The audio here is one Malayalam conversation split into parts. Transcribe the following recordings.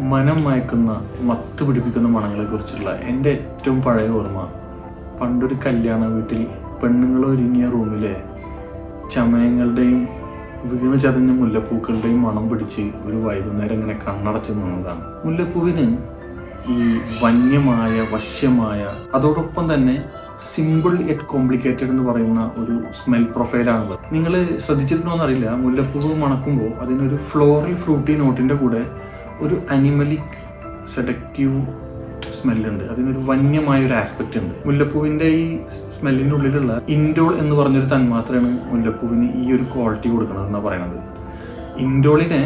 മനം മയക്കുന്ന മത്ത് പിടിപ്പിക്കുന്ന മണങ്ങളെ കുറിച്ചുള്ള എന്റെ ഏറ്റവും പഴയ ഓർമ്മ. പണ്ടൊരു കല്യാണ വീട്ടിൽ പെണ്ണുങ്ങൾ ഒരുങ്ങിയ റൂമിലെ ചമയങ്ങളുടെയും വീണ് ചതഞ്ഞ മുല്ലപ്പൂക്കളുടെയും മണം പിടിച്ച് ഒരു വൈകുന്നേരം ഇങ്ങനെ കണ്ണടച്ചു നിന്നതാണ്. മുല്ലപ്പൂവിന് ഈ വന്യമായ വശ്യമായ അതോടൊപ്പം തന്നെ സിമ്പിൾ എറ്റ് കോംപ്ലിക്കേറ്റഡ് എന്ന് പറയുന്ന ഒരു സ്മെൽ പ്രൊഫൈലാണുള്ളത് നിങ്ങൾ ശ്രദ്ധിച്ചിട്ടുണ്ടോ എന്നറിയില്ല മുല്ലപ്പൂവ് മണക്കുമ്പോൾ അതിനൊരു ഫ്ലോറൽ ഫ്രൂട്ടി നോട്ടിന്റെ കൂടെ ഒരു അനിമലിക് സെഡക്റ്റീവ് സ്മെല്ലുണ്ട് അതിനൊരു വന്യമായ ഒരു ആസ്പെക്റ്റ് ഉണ്ട്. മുല്ലപ്പൂവിന്റെ ഈ സ്മെല്ലിന്റെ ഉള്ളിലുള്ള ഇൻഡോൾ എന്ന് പറഞ്ഞൊരു തന്മാത്രയാണ് മുല്ലപ്പൂവിന് ഈ ഒരു ക്വാളിറ്റി കൊടുക്കുന്നത് എന്നാണ് പറയുന്നത് ഇൻഡോളിനെ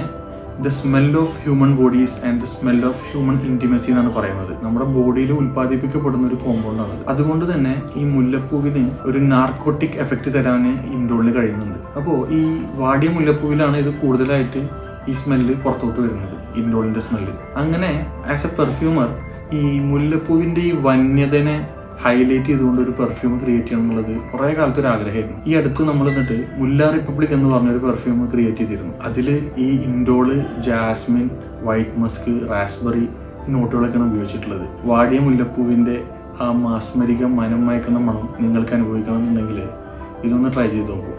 the smell of human bodies and the smell of human intimacy എന്നാണ് പറയുന്നത്. നമ്മുടെ ബോഡിയിൽ ഉൽപ്പാദിപ്പിക്കപ്പെടുന്ന ഒരു കോമ്പൗണ്ട് ആണ് അതുകൊണ്ട് തന്നെ ഈ മുല്ലപ്പൂവിന് ഒരു നാർക്കോട്ടിക് എഫക്റ്റ് തരാൻ ഇൻഡോളിന് കഴിയുന്നുണ്ട്. അപ്പോൾ ഈ വാടിയ മുല്ലപ്പൂവിലാണ് ഇത് കൂടുതലായിട്ട് ഈ സ്മെല്ല് പുറത്തോട്ട് വരുന്നത് ഇൻഡോളിന്റെ സ്മെല്ല്. അങ്ങനെ ആസ് എ പെർഫ്യൂമർ ഈ മുല്ലപ്പൂവിന്റെ ഈ വന്യതനെ ഹൈലൈറ്റ് ചെയ്തുകൊണ്ട് ഒരു പെർഫ്യൂം ക്രിയേറ്റ് ചെയ്യണം എന്നുള്ളത് കുറെ കാലത്ത് ഒരു ആഗ്രഹമായിരുന്നു. ഈ അടുത്ത് നമ്മൾ എന്നിട്ട് മുല്ല റിപ്പബ്ലിക് എന്ന് പറഞ്ഞ ഒരു പെർഫ്യൂം ക്രിയേറ്റ് ചെയ്തിരുന്നു. അതിൽ ഈ indole jasmine white musk raspberry നോട്ടുകളൊക്കെയാണ് ഉപയോഗിച്ചിട്ടുള്ളത്. വാടിയ മുല്ലപ്പൂവിന്റെ ആ മാസ്മരിക മനം മയക്കുന്ന മണം നിങ്ങൾക്ക് അനുഭവിക്കണം എന്നുണ്ടെങ്കിൽ ഇതൊന്ന് ട്രൈ ചെയ്ത് നോക്കൂ.